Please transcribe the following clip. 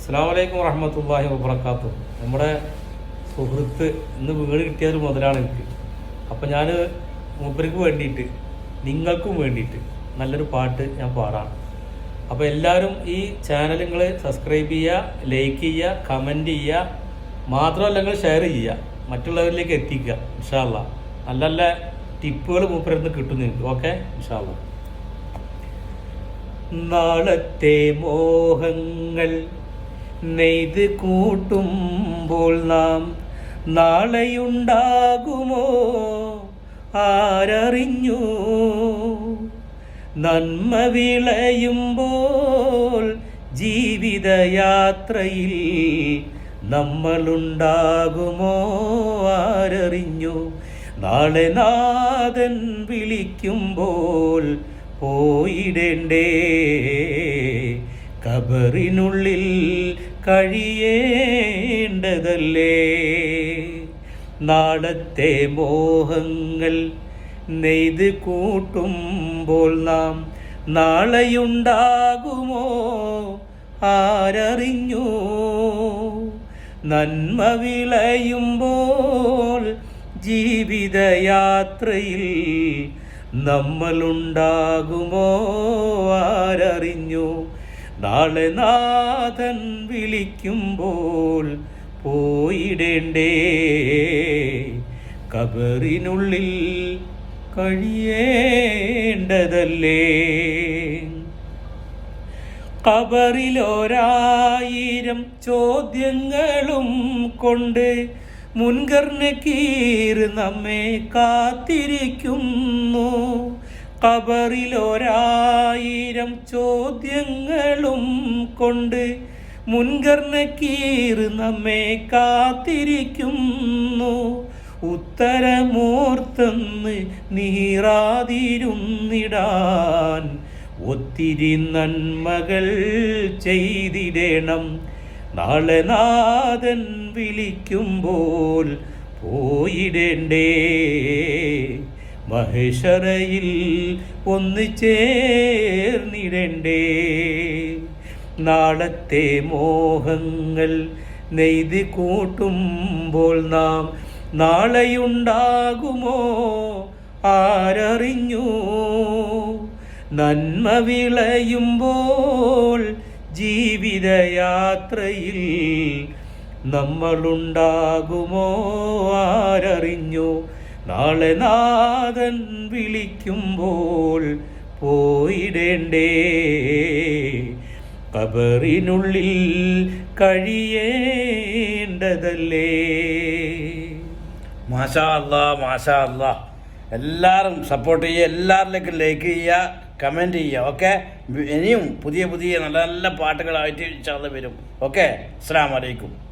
അസ്സാം വലൈക്കും വറഹമത്തല്ലാഹി വബർക്കാത്തു നമ്മുടെ സുഹൃത്ത് ഇന്ന് വീട് കിട്ടിയത് മുതലാണ് എനിക്ക്. അപ്പം ഞാൻ മൂപ്പർക്ക് വേണ്ടിയിട്ട് നിങ്ങൾക്കും വേണ്ടിയിട്ട് നല്ലൊരു പാട്ട് ഞാൻ പാടാണ്. അപ്പോൾ എല്ലാവരും ഈ നിങ്ങൾ സബ്സ്ക്രൈബ് ചെയ്യുക ലൈക്ക് ചെയ്യുക കമന്റ് ചെയ്യുക മാത്രമല്ല നിങ്ങൾ ഷെയർ ചെയ്യുക മറ്റുള്ളവരിലേക്ക് എത്തിക്കുക ഇൻഷാല്ല നല്ല നല്ല ടിപ്പുകൾ മൂപ്പരിൽ കിട്ടും നിങ്ങൾക്ക് ഓക്കെ ഇൻഷാല്ല നാളത്തെ മോഹങ്ങൾ നെയ്ത് കൂട്ടുമ്പോൾ നാം നാളെയുണ്ടാകുമോ? ആരറിഞ്ഞു? നന്മ വിളയുമ്പോൾ ജീവിതയാത്രയിൽ നമ്മളുണ്ടാകുമോ? ആരറിഞ്ഞു? നാളെ നാഥൻ വിളിക്കുമ്പോൾ പോയിടേണ്ടേ? കബറിനുള്ളിൽ കഴിയേണ്ടതല്ലേ? നാളത്തെ മോഹങ്ങൾ നെയ്ത് കൂട്ടുമ്പോൾ നാം നാളെയുണ്ടാകുമോ? ആരറിഞ്ഞു? നന്മ വിളയുമ്പോൾ ജീവിതയാത്രയിൽ നമ്മളുണ്ടാകുമോ? ആരറിഞ്ഞു? നാളെ നാഥൻ വിളിക്കുമ്പോൾ പോയിടേണ്ടേ? കബറിനുള്ളിൽ കഴിയേണ്ടതല്ലേ? കബറിലൊരായിരം ചോദ്യങ്ങളും കൊണ്ട് മുൻകർണ കീർ നമ്മെ കാത്തിരിക്കുന്നു. കബറിലൊരായിരം ചോദ്യങ്ങളും കൊണ്ട് മുൻകർണക്കീർ നമ്മെ കാത്തിരിക്കുന്നു. ഉത്തരമോർത്തെന്ന് നീറാതിരുന്നിടാൻ ഒത്തിരി നന്മകൾ ചെയ്തിടണം. നാളെ നാഥൻ വിളിക്കുമ്പോൾ പോയിടേണ്ടേ. മഹേശ്വരയിൽ ഒന്ന് ചേർന്നിടണ്ടേ നാളത്തെ മോഹങ്ങൾ നെയ്ത് കൂട്ടുമ്പോൾ നാം നാളെയുണ്ടാകുമോ? ആരറിഞ്ഞു? നന്മ വിളയുമ്പോൾ ജീവിതയാത്രയിൽ നമ്മളുണ്ടാകുമോ? ആരറിഞ്ഞു? നാളെ നാഥൻ വിളിക്കുമ്പോൾ പോയിടേണ്ടേ? കബറിനുള്ളിൽ കഴിയേണ്ടതല്ലേ? മാഷാ അല്ലാ മാഷാ അല്ലാ എല്ലാവരും സപ്പോർട്ട് ചെയ്യുക എല്ലാവരിലേക്കും ലൈക്ക് ചെയ്യുക കമന്റ് ചെയ്യുക ഓക്കെ ഇനിയും പുതിയ പുതിയ നല്ല നല്ല പാട്ടുകളായിട്ട് ഇൻഷാ വരും ഓക്കെ അസ്സാം വലൈക്കും